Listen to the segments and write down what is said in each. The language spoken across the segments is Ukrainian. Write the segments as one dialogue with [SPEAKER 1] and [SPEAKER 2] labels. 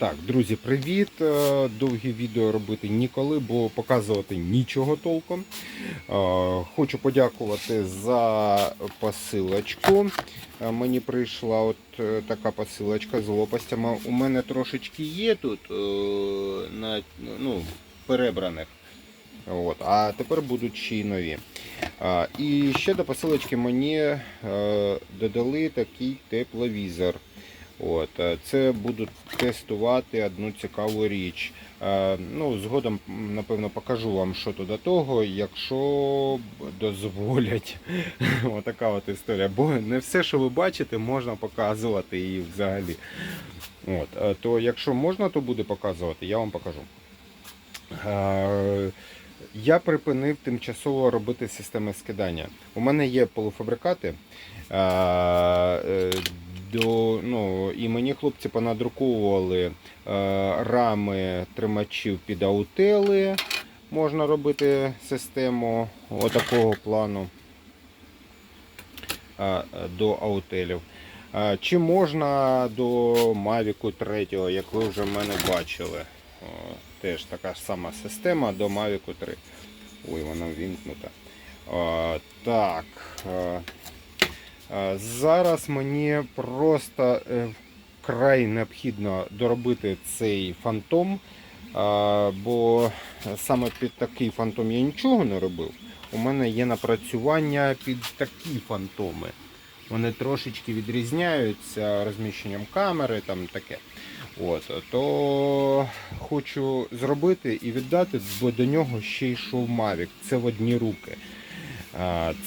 [SPEAKER 1] Так, друзі, привіт! Е, Довгі відео робити ніколи, бо показувати нічого толком. Е, Хочу подякувати за посилочку. Е, Мені прийшла от така посилочка з лопастями. У мене трошечки є тут на, ну, перебраних. От, а тепер будуть ще й нові. І ще до посилочки мені додали такий тепловізор. От, е, це буду тестувати одну цікаву річ. Е, ну, згодом, напевно, покажу вам, що то до того, якщо дозволять. Отака от історія. Бо не все, що ви бачите, можна показувати і взагалі. От, е, то якщо можна, то буде показувати, я вам покажу. Я припинив тимчасово робити системи скидання. У мене є полуфабрикати. До, ну, і мені хлопці понадруковували е, рами тримачів під аутели. Можна робити систему отакого плану е, до аутелів. Е, Чи можна до Mavic 3, як ви вже в мене бачили. Теж така ж сама система до Mavic 3. Ой, вона вімкнута. О, так. Е, е, Зараз мені просто е, вкрай необхідно доробити цей фантом. е, Бо саме під такий фантом я нічого не робив. У мене є напрацювання під такі фантоми. Вони трошечки відрізняються розміщенням камери, там таке. От, то хочу зробити і віддати, бо до нього ще йшов Mavic. Це в одні руки.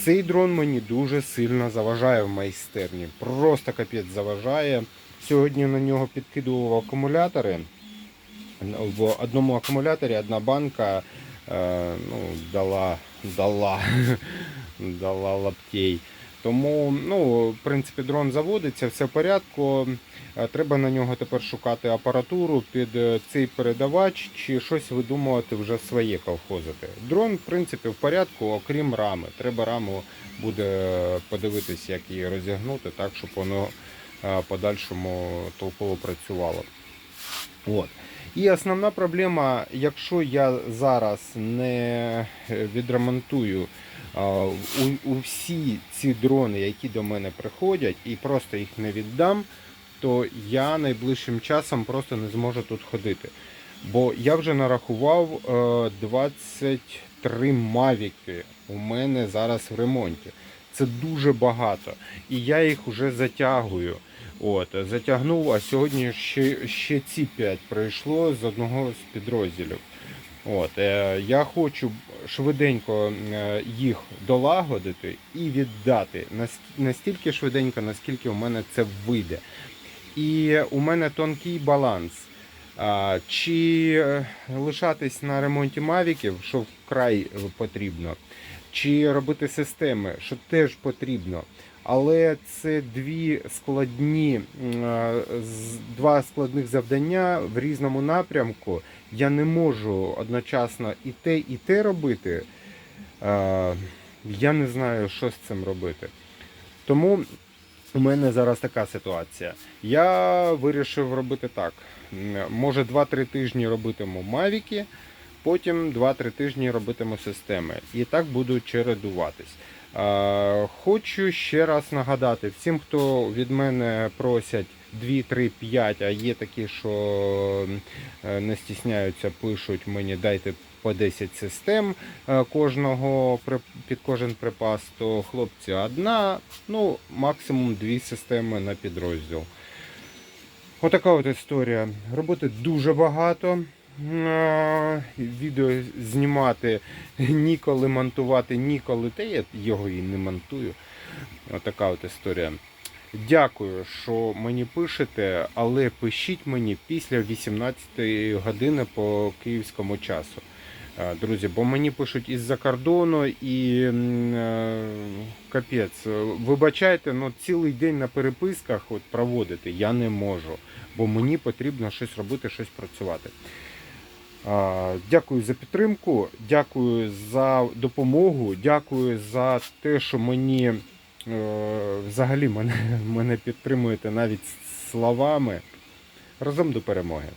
[SPEAKER 1] Цей дрон мені дуже сильно заважає в майстерні. Просто капець заважає. Сьогодні на нього підкидував акумулятори. В одному акумуляторі одна банка е, ну, дала, дала, дала лаптей. Тому, ну, в принципі, дрон заводиться, все в порядку. Е, Треба на нього тепер шукати апаратуру під е, цей передавач чи щось видумувати вже своє колхозити. Дрон, в принципі, в порядку, окрім рами. Треба раму буде подивитись, як її розігнути, так, щоб воно е, подальшому толково працювало. От. І основна проблема, якщо я зараз не відремонтую а, у, у всі ці дрони, які до мене приходять, і просто їх не віддам, то я найближчим часом просто не зможу тут ходити. Бо я вже нарахував е, 23 мавіки у мене зараз в ремонті. Це дуже багато. І я їх вже затягую. От, затягнув, а сьогодні ще, ще ці 5 прийшло з одного з підрозділів. От, е, я хочу швиденько е, їх долагодити і віддати настільки швиденько, наскільки у мене це вийде. І у мене тонкий баланс. Чи е, лишатись на ремонті мавіків, що вкрай потрібно, чи робити системи, що теж потрібно. Але це дві складні, е, два складних завдання в різному напрямку. Я не можу одночасно і те, і те робити. Е, Я не знаю, що з цим робити. Тому у мене зараз така ситуація. Я вирішив робити так. Може 2-3 тижні робитиму мавіки, потім 2-3 тижні робитиму системи. І так буду чередуватись. Хочу ще раз нагадати всім, хто від мене просять 2, 3, 5, а є такі, що е, не стісняються, пишуть мені дайте по 10 систем е, кожного під кожен припас, то хлопці одна, ну максимум дві системи на підрозділ. Отака от історія. Роботи дуже багато. Відео знімати ніколи монтувати, ніколи. Та я його і не монтую. Отака от історія. Дякую, що мені пишете, але пишіть мені після 18 години по київському часу. Е, Друзі, бо мені пишуть із-за кордону і е, капець. Вибачайте, ну цілий день на переписках от проводити я не можу, бо мені потрібно щось робити, щось працювати. Дякую за підтримку, дякую за допомогу, дякую за те, що мені е, взагалі мене, мене підтримуєте навіть словами. Разом до перемоги!